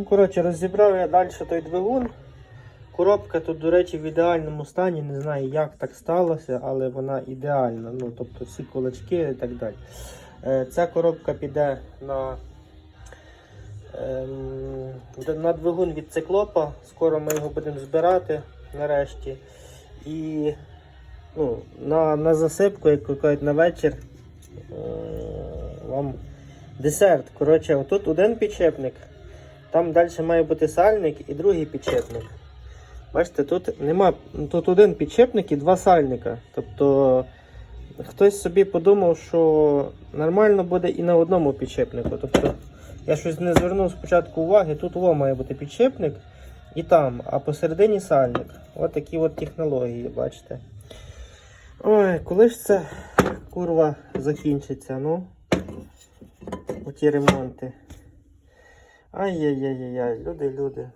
Ну, коротше, розібрав я далі той двигун. Коробка тут, до речі, в ідеальному стані. Не знаю, як так сталося, але вона ідеальна. Ну, тобто всі кулачки і так далі. Е, Ця коробка піде на, д- на двигун від циклопа. Скоро ми його будемо збирати нарешті. І ну, на, на засипку, як кажуть, на вечір е, вам десерт. Коротше, отут один підчепник. Там далі має бути сальник і другий підчепник. Бачите, тут нема. Тут один підчепник і два сальника. Тобто хтось собі подумав, що нормально буде і на одному підчепнику. Тобто я щось не звернув спочатку уваги, тут во має бути підчепник і там, а посередині сальник. От такі от технології, бачите. Ой, коли ж це курва закінчиться, ну? Оті ремонти. Ай-яй-яй-яй, люди, люди.